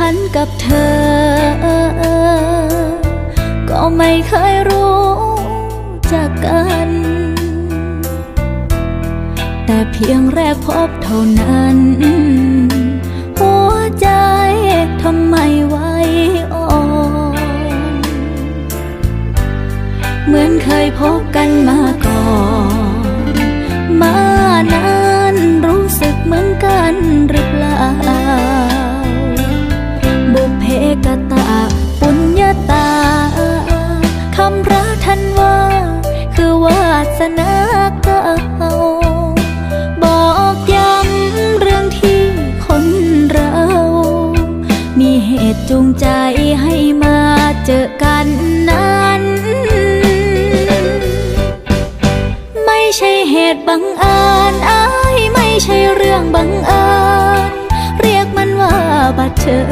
ฉันกับเธอ ก็ไม่เคยรู้จักกัน แต่เพียงแรกพบเท่านั้น หัวใจทำไมไวอ่อน เหมือนเคยพบกันมาก่อน มานานรู้สึกเหมือนกัน สนาเก่าบอกย้ำเรื่องที่คนเรา มีเหตุจูงใจให้มาเจอกันนั้น ไม่ใช่เหตุบังเอิญอ้ยไม่ใช่เรื่องบังเอิญเรียกมันว่าบัดเชอ